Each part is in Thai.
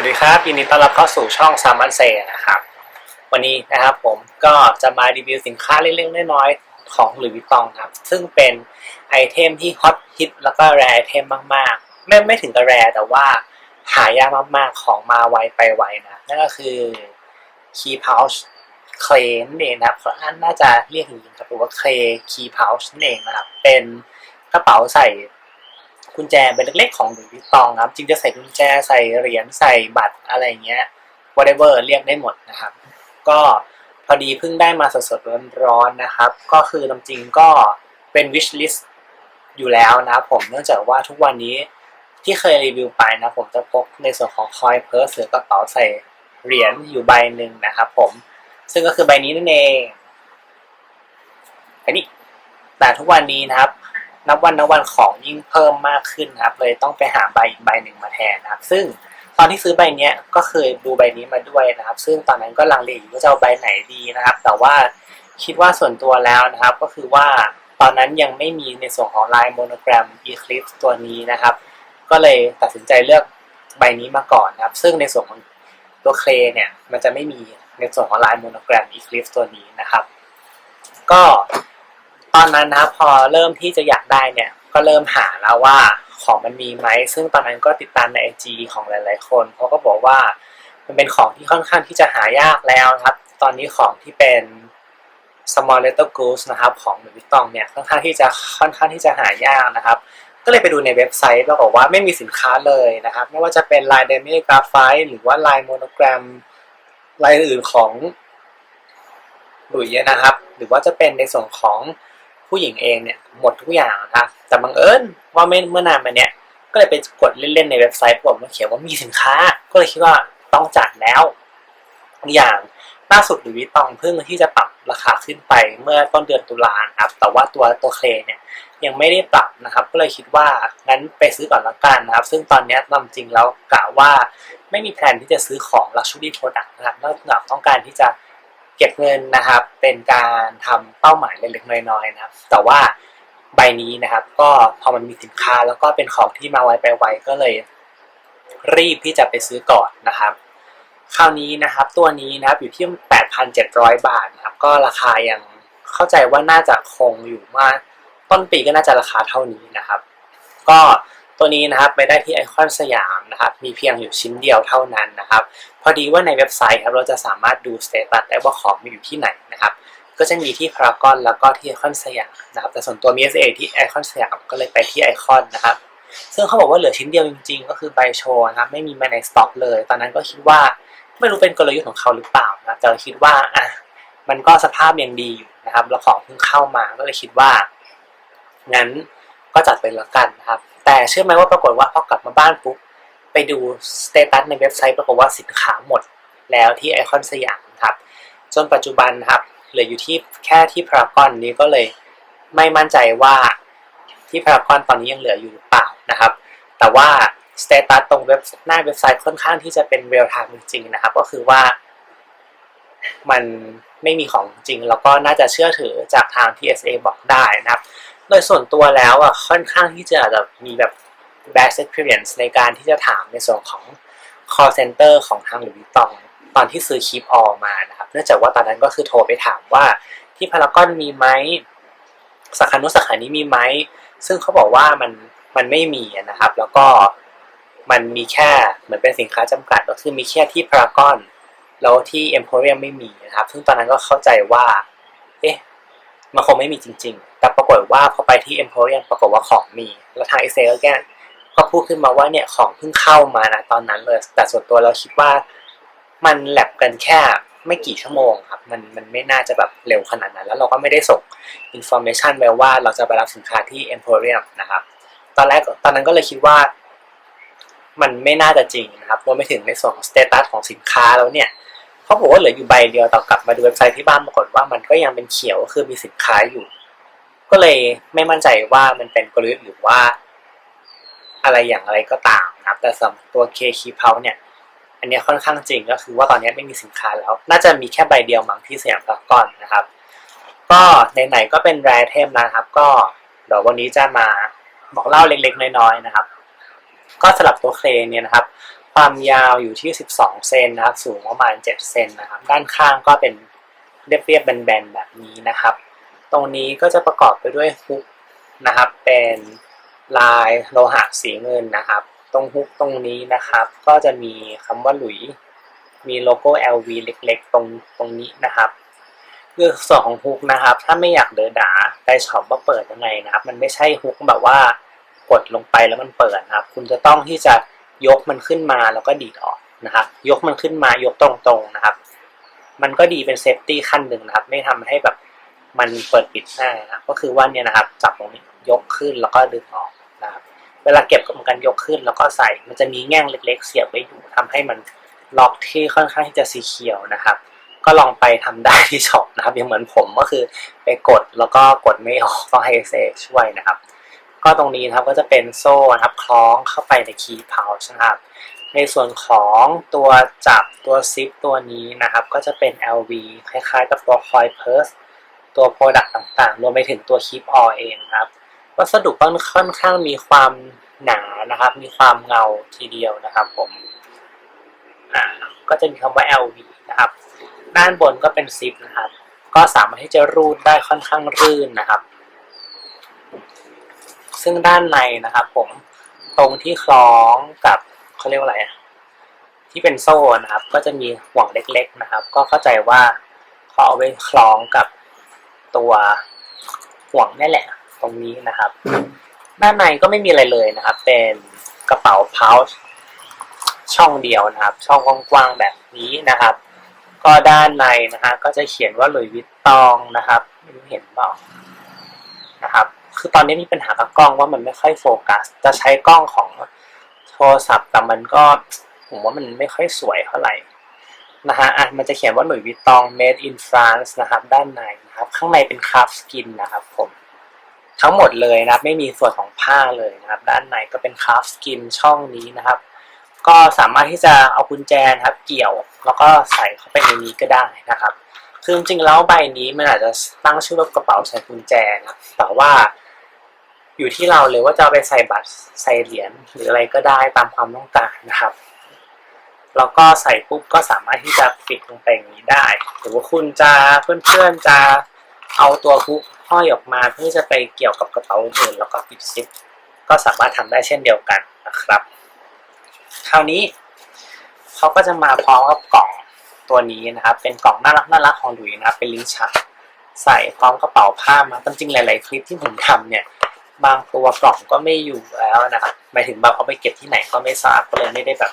วัสดีครับ ยินดีต้อนรับเข้าสู่ช่องซามันเซนะครับ วันนี้นะครับผมก็จะมารีวิวสินค้าเล็กๆน้อยๆของหลุยส์วิตตองครับ ซึ่งเป็นไอเทมที่ฮอตฮิตแล้วก็แรไอเทมมากๆ ไม่ไม่ถึงกับแรแต่ว่าหายากมากๆของมาไวไปไวนะ นั่นก็คือ Key Pouch Clay นั่นเองนะครับอันน่าจะเรียกอย่างนี้ครับหรือว่า Clay Key Pouch นั่นเองนะครับ เป็นกระเป๋าใส่ กุญแจเป็นเล็กๆของหลุยส์วิตตองครับจริงจะใส่กุญแจใส่เหรียญใส่บัตรอะไรเงี้ย whatever เรียกได้หมดนะครับ ก็พอดีเพิ่งได้มาสดๆร้อนๆนะครับ ก็คือจริงๆก็เป็น wish list อยู่แล้วนะผมเนื่องจากว่าทุกวันนี้ที่เคยรีวิวไปนะผมจะพกในส่วนของคอยเพิร์สหรือกระเป๋าใส่เหรียญอยู่ใบหนึ่งนะครับผม ซึ่งก็คือใบนี้นั่นเองอันนี้แต่ทุกวันนี้นะครับ นับวันนับวันของยิ่งเพิ่มมากขึ้นนะครับ เลยต้องไปหาใบอีกใบหนึ่งมาแทนนะครับ ซึ่งตอนที่ซื้อใบเนี้ยก็เคยดูใบนี้มาด้วยนะครับ ซึ่งตอนนั้นก็ลังเลอยู่ว่าจะเอาใบไหนดีนะครับ แต่ว่าคิดว่าส่วนตัวแล้วนะครับ ก็คือว่าตอนนั้นยังไม่มีในส่วนของลายโมโนแกรม Eclipse ตัวนี้นะครับ ก็เลยตัดสินใจเลือกใบนี้มาก่อนนะครับ ซึ่งในส่วนของตัวเคลเนี่ยมันจะไม่มีในส่วนของลายโมโนแกรม Eclipse ตัวนี้นะครับ ก็ ตอนนั้นนะครับพอเริ่มที่จะอยากได้เนี่ย ก็เริ่มหาแล้วว่าของมันมีไหม ซึ่งตอนนั้นก็ติดตามในไอจีของหลาย ๆ คนเขาก็บอกว่ามันเป็นของที่ค่อนข้างที่จะหายากแล้วครับ ตอนนี้ของที่เป็น small little goose นะครับ ของหลุยส์วิตตองเนี่ยค่อนข้างที่จะค่อนข้างที่จะหายากนะครับ ก็เลยไปดูในเว็บไซต์ปรากฏว่าไม่มีสินค้าเลยนะครับ ไม่ว่าจะเป็นลายเดมิกราไฟหรือว่าลายโมโนแกรมลายอื่นของหลุยนะครับ หรือว่าจะเป็นในส่วนของ ผู้หญิงเองเนี่ยหมดทุกอย่างนะครับแต่บังเอิญว่าไม่เมื่อนานมาเนี้ยก็เลยไปกดเล่นๆในเว็บไซต์ผมมันเขียนว่ามีสินค้า ก็เลยคิดว่าต้องจัดแล้ว อย่างล่าสุดหลุยส์วิตตองเพิ่งที่จะปรับราคาขึ้นไปเมื่อต้นเดือนตุลาครับ แต่ว่าตัวตัวเคลเนี่ยยังไม่ได้ปรับนะครับ ก็เลยคิดว่างั้นไปซื้อก่อนละกันนะครับ ซึ่งตอนนี้ตามจริงแล้วกะว่าไม่มีแผนที่จะซื้อของ luxury product นะครับนอกจากต้องการที่จะ เก็บเงินนะครับ เป็นการทำเป้าหมายเล็กๆน้อยๆนะครับ แต่ว่าใบนี้นะครับ ก็พอมันมีสินค้าแล้วก็เป็นของที่มาไวไปไวก็เลย รีบที่จะไปซื้อก่อนนะครับ คราวนี้นะครับ ตัวนี้นะครับอยู่ที่ 8,700 บาทนะครับ ก็ราคายังเข้าใจว่าน่าจะคงอยู่มาต้นปีก็น่าจะราคาเท่านี้นะครับ ก็ตัวนี้นะครับไปได้ที่ไอคอนสยามนะครับ มีเพียงอยู่ชิ้นเดียวเท่านั้นนะครับ อดีว่าในเว็บไซต์ครับเราจะสามารถดูสเตตัสได้ว่าของมีอยู่ที่ไหนนะครับ ก็จะมีที่พารากอนแล้วก็ที่ไอคอนสยามนะครับ แต่ส่วนตัวมี SA ที่ไอคอนสยามก็เลยไปที่ไอคอนนะครับ ซึ่งเขาบอกว่าเหลือชิ้นเดียวจริงๆ ก็คือใบโชว์นะครับไม่มีมาในสต็อกเลย ตอนนั้นก็คิดว่าไม่รู้เป็นกลยุทธ์ของเขาหรือเปล่านะแต่คิดว่าอะมันก็สภาพยังดีอยู่นะครับแล้วของเพิ่งเข้ามาก็เลยคิดว่างั้นก็จัดไปแล้วกันนะครับ แต่เชื่อไหมว่าปรากฏว่าพอกลับมาบ้านปุ๊บ ดูสเตตัสในเว็บไซต์ปรากฏว่าสินค้าหมดแล้วที่ไอคอนสยามครับ จนปัจจุบันครับเหลืออยู่ที่แค่ที่พารากอนนี้ก็เลยไม่มั่นใจว่าที่พารากอนตอนนี้ยังเหลืออยู่หรือเปล่านะครับ แต่ว่าสเตตัสตรงเว็บหน้าเว็บไซต์ค่อนข้างที่จะเป็นเรียลไทม์จริงๆนะครับ ก็คือว่ามันไม่มีของจริง แล้วก็น่าจะเชื่อถือจากทาง TSA บอกได้นะครับ โดยส่วนตัวแล้วอะค่อนข้างที่จะอาจจะมีแบบ bad experience ในการที่จะถามในส่วนของ call center ของทางหลุยส์วิตองตอนที่ซื้อคลิปออกมานะครับเนื่องจากว่าตอนนั้นก็คือโทรไปถามว่าที่พารากอนมีไหมสาขานุสาขานี้มีไหม ซึ่งเขาบอกว่ามันมันไม่มีนะครับ แล้วก็มันมีแค่เหมือนเป็นสินค้าจำกัดก็คือมีแค่ที่พารากอนแล้วที่เอ็มโพเรียมไม่มีนะครับ ซึ่งตอนนั้นก็เข้าใจว่า เอ๊ะ มันคงไม่มีจริง ๆ แต่ปรากฏว่าพอไปที่ Emporium ปรากฏว่าของมี แล้วทาง e x c e l แก ก็พูดขึ้นมาว่าเนี่ยของเพิ่งเข้ามานะตอนนั้นเลย แต่ส่วนตัวเราคิดว่ามันแลบกันแค่ไม่กี่ชั่วโมงครับ มันมันไม่น่าจะแบบเร็วขนาดนั้น แล้วเราก็ไม่ได้ส่ง information ไปว่าเราจะไปรับสินค้าที่ Emporium นะครับ ตอนแรกตอนนั้นก็เลยคิดว่า มันไม่น่าจะจริงนะครับรวมไปถึงในส่วนของ status ของสินค้าแล้วเนี่ยเขาบอกว่าเหลืออยู่ใบเดียวต่อกลับมาดูเว็บไซต์ที่บ้านปรากฏว่ามันก็ยังเป็นเขียวคือมีสินค้าอยู่ ก็เลยไม่มั่นใจว่ามันเป็นกลยุทธ์หรือว่า อะไรอย่างไรก็ตามนะครับแต่สำหรับตัวเคคีเพาเนี่ยอันนี้ค่อนข้างจริงก็คือว่าตอนนี้ไม่มีสินค้าแล้ว น่าจะมีแค่ใบเดียวมั้งที่สยามพารากอนนะครับ ก็ไหนๆก็เป็นแรเทมนะครับ ก็เดี๋ยววันนี้จะมาบอกเล่าเล็กๆ น้อยๆนะครับ ก็สำหรับตัวเคลเนี่ยนะครับ ความยาวอยู่ที่ 12 เซนนะครับ สูงประมาณ 7 เซนนะครับ ด้านข้างก็เป็นเรียบๆแบนๆแบบนี้นะครับ ตรงนี้ก็จะประกอบไปด้วยฮุกนะครับ เป็น ลายโลหะสีเงินนะครับ ตรงฮุกตรงนี้นะครับ ก็จะมีคำว่าหลุย มีโลโก้ LV เล็กๆ ตรงตรงนี้นะครับคือส่วนของฮุกนะครับ ถ้าไม่อยากเดอดาไปช็อปว่าเปิดยังไงนะครับ มันไม่ใช่ฮุกแบบว่ากดลงไปแล้วมันเปิดนะครับ คุณจะต้องที่จะยกมันขึ้นมาแล้วก็ดีดออกนะครับ ยกมันขึ้นมายกตรงๆนะครับ มันก็ดีเป็นเซฟตี้ขั้นหนึ่งนะครับ ไม่ทำให้แบบมันเปิดปิดง่ายนะครับก็คือว่าเนี่ยนะครับ จับตรงนี้ยกขึ้นแล้วก็ดึงออก เวลาเก็บก็เหมือนกันยกขึ้น แล้วก็ใส่มันจะมีแง่งเล็ก ๆ เสียบไว้อยู่ทำให้มันล็อกที่ค่อนข้างที่จะสีเขียวนะครับ ก็ลองไปทำได้ที่ช็อปนะครับอย่างเหมือนผมก็คือไปกดแล้วก็กดไม่ออกต้องให้เซช่วยนะครับ ก็ตรงนี้นะครับก็จะเป็นโซ่นะครับคล้องเข้าไปในคีย์เพาชนะครับ ในส่วนของตัวจับตัวซิปตัวนี้นะครับ ก็จะเป็น LV คล้ายๆ กับตัวคอยเพิร์สตัวโปรดักต์ต่างๆ รวมไปถึงตัวคีปออเองครับ วัสดุค่อนข้างมีความหนานะครับ มีความเงาทีเดียวนะครับ ผมอ่าก็จะมีคำว่า LV นะครับ ด้านบนก็เป็นซิปนะครับ ก็สามารถที่จะรูดได้ค่อนข้างรื่นนะครับ ซึ่งด้านในนะครับ ผมตรงที่คล้องกับเขาเรียกว่าอะไรที่เป็นโซ่นะครับ ก็จะมีห่วงเล็ก ๆนะครับ ก็เข้าใจว่าเขาเอาไว้คล้องกับตัวห่วงนี่แหละ ตรงนี้นะครับ ด้านในก็ไม่มีอะไรเลยนะครับ เป็นกระเป๋าพาวช์ช่องเดียวนะครับ ช่องกว้างๆแบบนี้นะครับ ก็ด้านในนะฮะก็จะเขียนว่าหลุยวิตตองนะครับไม่รู้เห็นเปล่านะครับ คือตอนนี้มีปัญหากับกล้องว่ามันไม่ค่อยโฟกัส จะใช้กล้องของโทรศัพท์แต่มันก็ผมว่ามันไม่ค่อยสวยเท่าไหร่นะฮะอะมันจะเขียนว่าหลุยวิตตอง made in France นะครับ ด้านในนะครับ ข้างในเป็นคราฟสกินนะครับผม ทั้งหมดเลยนะครับ ไม่มีส่วนของผ้าเลยนะครับ ด้านในก็เป็นคราฟสกินช่องนี้นะครับ ก็สามารถที่จะเอากุญแจนะครับ เกี่ยวแล้วก็ใส่เข้าไปในนี้ก็ได้นะครับคือจริงๆแล้วใบนี้มันอาจจะตั้งชื่อว่ากระเป๋าใส่กุญแจนะแต่ว่าอยู่ที่เราเลยว่าจะเอาไปใส่บัตรใส่เหรียญหรืออะไรก็ได้ตามความต้องการนะครับแล้วก็ใส่ปุ๊บก็สามารถที่จะปิดลงไปอย่างนี้ได้ หรือว่าคุณจะเพื่อนๆจะเอาตัวคุก ห้อยออกมาเพื่อจะไปเกี่ยวกับกระเป๋าอื่นแล้วก็ปิดซิปก็สามารถทำได้เช่นเดียวกันนะครับ คราวนี้เขาก็จะมาพร้อมกับกล่องตัวนี้นะครับ เป็นกล่องน่ารักน่ารักของดุยนะครับเป็นลิ้นชักใส่พร้อมกระเป๋าผ้ามาจริงๆหลาย ๆ คลิปที่ผมทำเนี่ยบางตัวกล่องก็ไม่อยู่แล้วนะครับหมายถึงแบบเอาไปเก็บที่ไหนก็ไม่ทราบก็เลยไม่ได้แบบ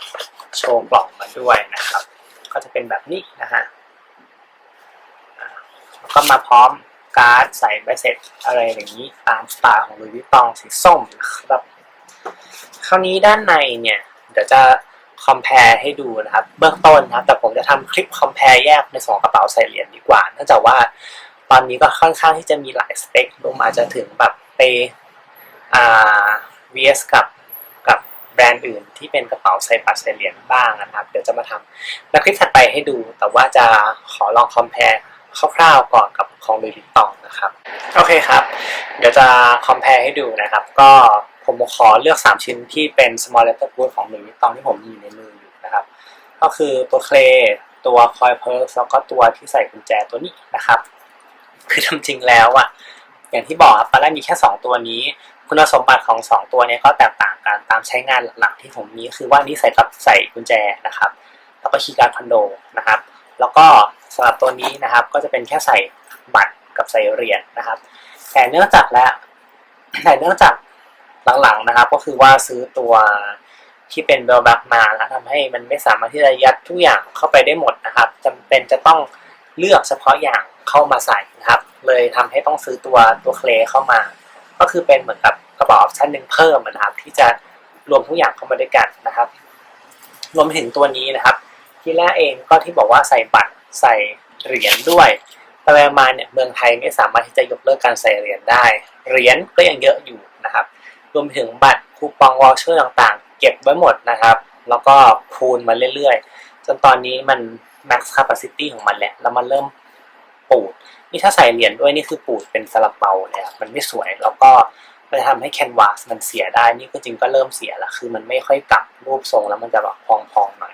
โชว์กล่องมาด้วยนะครับ ก็จะเป็นแบบนี้นะฮะแล้วก็มาพร้อม การ์ดใส่ใบเสร็จอะไรอย่างนี้ตามสไตล์ของลุยวิตองสีส้มนะครับ คราวนี้ด้านในเนี่ย เดี๋ยวจะ compare ให้ดูนะครับเบื้องต้นนะครับ แต่ผมจะทำคลิป compare แยกในสองกระเป๋าใส่เหรียญดีกว่าเนื่องจากว่าตอนนี้ก็ค่อนข้างที่จะมีหลายสเปครวมอาจจะถึงแบบไปอ่า vs กับกับแบรนด์อื่นที่เป็นกระเป๋าใส่บัตรใส่เหรียญบ้างนะครับ เดี๋ยวจะมาทำในคลิปถัดไปให้ดู แต่ว่าจะขอลอง compare คร่าวๆก่อนกับ ของลุยวิตตองนะครับ โอเคครับ เดี๋ยวจะ compare ให้ดูนะครับ ก็ผมขอเลือก 3 ชิ้นที่เป็น small letter boot ของหลุยส์วิตตองที่ผมมีในมืออยู่นะครับ ก็คือตัวเคลตัวคอยเพิร์สแล้วก็ตัวที่ใส่กุญแจตัวนี้นะครับ คือทำจริงแล้วอะอย่างที่บอกครับตอนแรกมีแค่ 2 ตัวนี้ คุณสมบัติของ 2 ตัวนี้ก็แตกต่างกันตามใช้งานหลักๆที่ผมมีคือว่านี่ใส่กับใส่กุญแจนะครับ แล้วก็คีย์การ์ดคอนโดนะครับ แล้วก็สำหรับตัวนี้นะครับก็จะเป็นแค่ใส่ บัตรกับใส่เหรียญนะครับ แต่เนื่องจากแล้วแต่เนื่องจากหลังๆนะครับ ก็คือว่าซื้อตัวที่เป็นเบลแบักมาแล้วทำให้มันไม่สามารถที่จะยัดทุกอย่างเข้าไปได้หมดนะครับจำเป็นจะต้องเลือกเฉพาะอย่างเข้ามาใส่นะครับ เลยทำให้ต้องซื้อตัวตัวเคลเข้ามา ก็คือเป็นเหมือนกับกระเป๋าออปชั่นหนึ่งเพิ่มนะครับ ที่จะรวมทุกอย่างเข้ามาด้วยกันนะครับ รวมถึงตัวนี้นะครับ ที่แรกเองก็ที่บอกว่าใส่บัตรใส่เหรียญด้วย ไปมาเนี่ยเมืองไทยไม่สามารถที่จะยกเลิกการใส่เหรียญได้ เหรียญก็ยังเยอะอยู่นะครับ รวมถึงบัตรคูปองวอลเชอร์ต่างๆ เก็บไว้หมดนะครับ แล้วก็คูณมาเรื่อยๆ จนตอนนี้มัน max capacity ของมันแหละ แล้วมันเริ่มปูด นี่ถ้าใส่เหรียญด้วยนี่คือปูดเป็นสลับเปาเลยครับมันไม่สวย แล้วก็มันจะทำให้แคนวาสมันเสียได้ นี่ก็จริงก็เริ่มเสียล้วคือมันไม่ค่อยกลับรูปทรงแล้วมันจะแบบพองๆหน่อย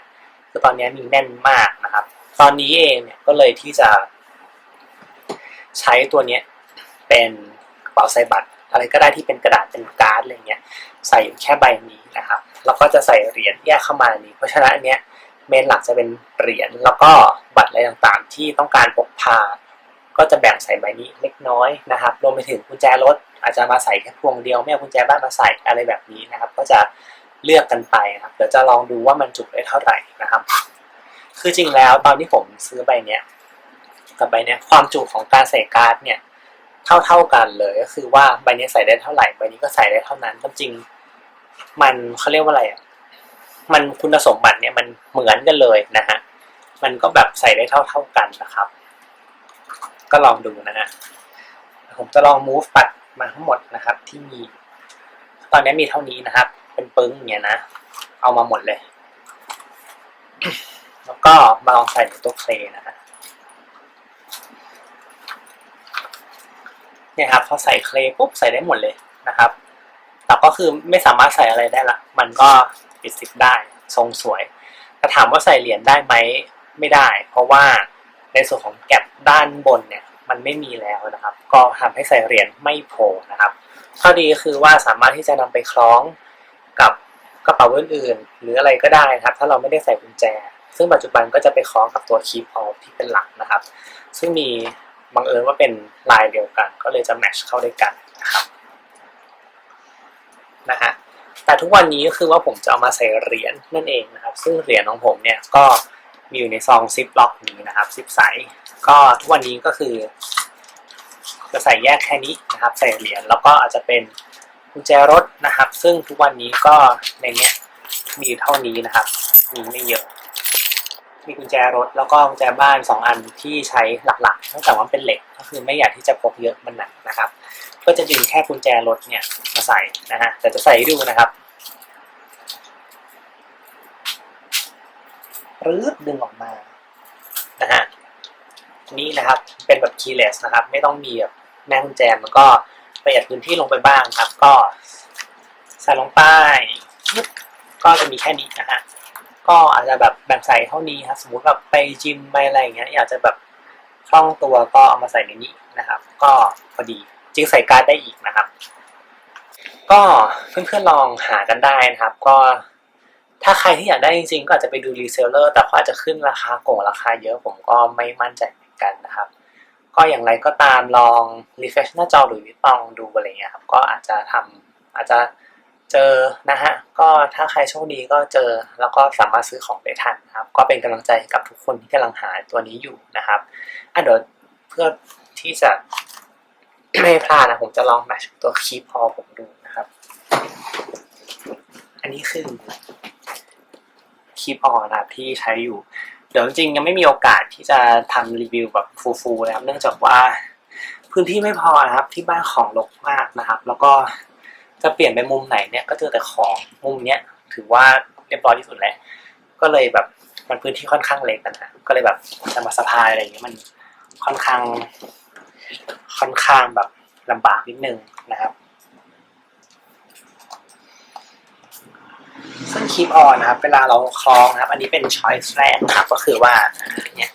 คือตอนนี้มีแน่นมากนะครับ ตอนนี้เองเนี่ยก็เลยที่จะ ใช้ตัวเนี้ยเป็นกระเป๋าใส่บัตร อะไรก็ได้ที่เป็นกระดาษเป็นการ์ดอะไรเงี้ยใส่อยู่แค่ใบนี้นะครับแล้วก็จะใส่เหรียญแยกเข้ามานี้ เพราะฉะนั้นอันเนี้ยเมนหลักจะเป็นเหรียญแล้วก็บัตรอะไรต่างๆ ที่ต้องการพกพา ก็จะแบ่งใส่ใบนี้เล็กน้อยนะครับรวมไปถึงกุญแจรถอาจจะมาใส่แค่พวงเดียวไม่เอากุญแจบ้านมาใส่อะไรแบบนี้นะครับ ก็จะเลือกกันไปนะครับเดี๋ยวจะลองดูว่ามันจุได้เท่าไหร่นะครับ คือจริงแล้วตอนที่ผมซื้อใบเนี้ย กับใบเนี้ยความจุของการใส่การ์ดเนี่ยเท่าเท่าๆกันเลยก็คือว่าใบนี้ใส่ได้เท่าไหร่ใบนี้ก็ใส่ได้เท่านั้นก็จริง มันเขาเรียกว่าอะไรอะมันคุณสมบัติเนี่ยมันเหมือนกันเลยนะฮะมันก็แบบใส่ได้เท่าเท่าๆกันนะครับ ก็ลองดูนะฮะผมจะลอง move ปัดมาทั้งหมดนะครับ ที่มี ตอนนี้มีเท่านี้นะครับ เป็นปึ้งอย่างเงี้ยนะ เอามาหมดเลย แล้วก็มาลองใส่ในตัวเคลนะฮะ เนี่ยครับพอใส่เคลปุ๊บใส่ได้หมดเลยนะครับ แต่ก็คือไม่สามารถใส่อะไรได้ละ มันก็ปิดซิปได้ทรงสวยแต่ถามว่าใส่เหรียญได้ไหมไม่ได้ เพราะว่าในส่วนของแก็บด้านบนเนี่ยมันไม่มีแล้วนะครับ ก็ทำให้ใส่เหรียญไม่โผล่นะครับข้อดีก็คือว่าสามารถที่จะนำไปคล้องกับกระเป๋าอื่นๆหรืออะไรก็ได้นะครับ ถ้าเราไม่ได้ใส่กุญแจ ซึ่งปัจจุบันก็จะไปคล้องกับตัวคีบออฟที่เป็นหลักนะครับ ซึ่งมี บังเอิญว่าเป็นลายเดียวกัน ก็เลยจะแมทช์เข้าด้วยกันนะครับนะฮะแต่ทุกวันนี้ก็คือว่าผมจะเอามาใส่เหรียญนั่นเองนะครับ ซึ่งเหรียญของผมเนี่ยก็มีอยู่ในซองซิปล็อกนี้นะครับซิปใสก็ทุกวันนี้ก็คือจะใส่แยกแค่นี้นะครับใส่เหรียญแล้วก็อาจจะเป็นกุญแจรถนะครับ ซึ่งทุกวันนี้ก็ในเนี้ยมีเท่านี้นะครับมีไม่เยอะ มีกุญแจรถแล้วก็กุญแจบ้านสองอันที่ใช้หลักๆเนื่องจากว่าเป็นเหล็กก็คือไม่อยากที่จะพกเยอะมันหนักนะครับ ก็จะดึงแค่กุญแจรถเนี่ยมาใส่นะฮะแต่จะใส่ดูนะครับรื้อดึงออกมานะฮะนี่นะครับเป็นแบบ keyless นะครับ ไม่ต้องมีแบบแม่กุญแจมันก็ประหยัดพื้นที่ลงไปบ้างครับ ก็ใส่ลงไปก็จะมีแค่นี้นะฮะ ก็อาจจะแบบแบ่งใส่เท่านี้ครับสมมติแบบไปจิมไปอะไรอย่างเงี้ยอยากจะแบบคล่องตัวก็เอามาใส่ในนี้นะครับ ก็พอดีจริงใส่การ์ดได้อีกนะครับ ก็เพื่อนๆลองหากันได้นะครับ ก็ถ้าใครที่อยากได้จริงๆ ก็อาจจะไปดูรีเซลเลอร์แต่ก็อาจจะขึ้นราคาโกงราคาเยอะผมก็ไม่มั่นใจเหมือนกันนะครับ ก็อย่างไรก็ตามลองรีเฟรชหน้าจอหรือวิตองดูอะไรเงี้ยครับก็อาจจะทำอาจจะ เจอนะฮะก็ถ้าใครโชคดีก็เจอแล้วก็สามารถซื้อของได้ทันนะครับ ก็เป็นกำลังใจกับทุกคนที่กำลังหาตัวนี้อยู่นะครับอะเดี๋ยวเพื่อที่จะไม่พลาดนะผมจะลองแมชตัวคีย์พอผมดูนะครับ อันนี้คือคีพอนะครับที่ใช้อยู่ เดี๋ยวจริงๆยังไม่มีโอกาสที่จะทำรีวิวแบบฟูลๆนะครับ เนื่องจากว่าพื้นที่ไม่พอนะครับที่บ้านของรกมากนะครับ แล้วก็ จะเปลี่ยนไปมุมไหนเนี่ยก็เจอแต่ของมุมเนี้ยถือว่าเรียบร้อยที่สุดแล้วก็เลยแบบมันพื้นที่ค่อนข้างเล็กนะก็เลยแบบจะมาสะพายอะไรอย่างเงี้ยมันค่อนข้าง ค่อนข้างแบบลำบากนิดนึงนะครับซึ่งคลิปออนนะครับ เวลาเราคล้องนะครับ อันนี้เป็นช้อยส์แรกนะครับ ก็คือว่าเนี่ย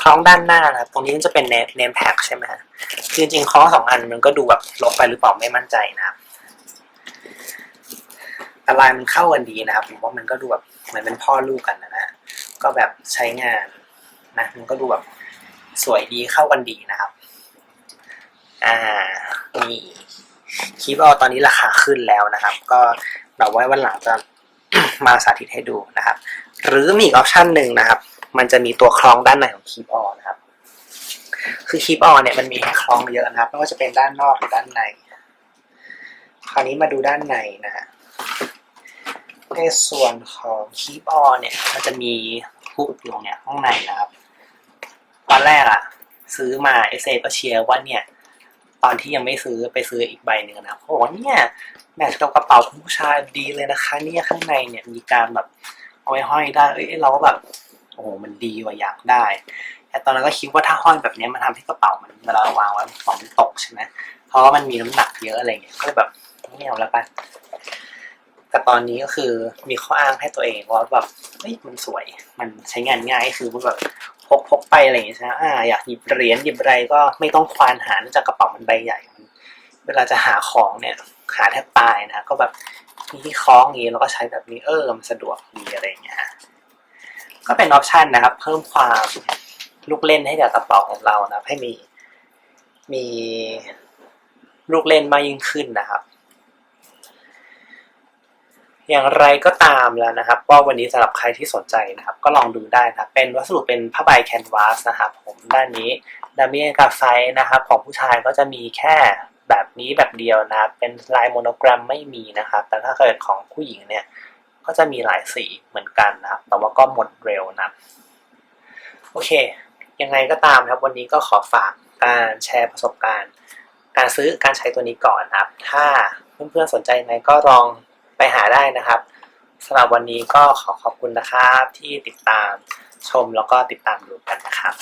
คล้องด้านหน้านะครับ ตรงนี้จะเป็นเนมแท็กใช่ไหมฮะคือจริงๆคล้องสองอันมันก็ดูแบบลบไปหรือเปล่าไม่มั่นใจนะครับ แต่ลายมันเข้ากันดีนะครับผมว่ามันก็ดูแบบเหมือนเป็นพ่อลูกกันนะนะก็แบบใช้งานนะมันก็ดูแบบสวยดีเข้ากันดีนะครับอ่านี่คีบออตอนนี้ราคาขึ้นแล้วนะครับ ก็เราไว้วันหลังจะมาสาธิตให้ดูนะครับ หรือมีอีกออปชันหนึ่งนะครับ มันจะมีตัวคล้องด้านในของคีบออนะครับ คือคีบออเนี่ยมันมีให้คล้องเยอะนะครับไม่ว่าจะเป็นด้านนอกหรือด้านใน คราวนี้มาดูด้านในนะฮะ ในส่วนของคีบอร์เนี่ย มันจะมีฮุกอยู่เนี่ยข้างในนะครับตอนแรกอะซื้อมาเอเซก็เชียร์ว่าเนี่ย ตอนที่ยังไม่ซื้อไปซื้ออีกใบหนึ่งนะครับเขาบอกว่าเนี่ยแมทกับกระเป๋าผู้ชายดีเลยนะคะเนี่ยข้างในเนี่ยมีการแบบเอาไว้ห้อยได้เอ้ยเราก็แบบโอ้โหมันดีว่ะอยากได้ แต่ตอนนั้นก็คิดว่าถ้าห้อยแบบนี้มันทำให้กระเป๋ามันเวลาวางไว้ของมันตกใช่ไหมเพราะว่ามันมีน้ำหนักเยอะอะไรเงี้ยก็เลยแบบไม่เอาแล้วปะ แต่ตอนนี้ก็คือมีข้ออ้างให้ตัวเองว่าแบบเฮ้ยมันสวย มันใช้งานง่ายคือมันแบบพกพกไปอะไรอย่างเงี้ยใช่ไหมอ่าอยากหยิบเหรียญหยิบอะไรก็ไม่ต้องควานหาจากกระเป๋ามันใบใหญ่มันเวลาจะหาของเนี่ยหาแทบตายนะก็แบบมีที่คล้องอย่างนี้แล้วก็ใช้แบบนี้เออมันสะดวกดีอะไรอย่างเงี้ยก็เป็นออปชันนะครับ เพิ่มความลูกเล่นให้กับกระเป๋าของเรานะให้มีมีลูกเล่นมากยิ่งขึ้นนะครับ อย่างไรก็ตามแล้วนะครับว่าวันนี้สำหรับใครที่สนใจนะครับ ก็ลองดูได้นะครับเป็นวัสดุเป็นผ้าใบแคนวาสนะครับผมด้านนี้ดามิเอกาไซนะครับของผู้ชายก็จะมีแค่แบบนี้แบบเดียวนะครับเป็นลายโมโนแกรมไม่มีนะครับแต่ถ้าเกิดของผู้หญิงเนี่ยก็จะมีหลายสีเหมือนกันนะครับแต่ว่าก็หมดเร็วนะโอเค ยังไงก็ตามนะครับวันนี้ก็ขอฝากการแชร์ประสบการณ์ การซื้อการใช้ตัวนี้ก่อนนะครับ ถ้าเพื่อนๆสนใจยังไงก็ลอง ไปหาได้นะครับสำหรับวันนี้ก็ขอขอบคุณนะครับที่ติดตามชมแล้วก็ติดตามดูกันนะครับ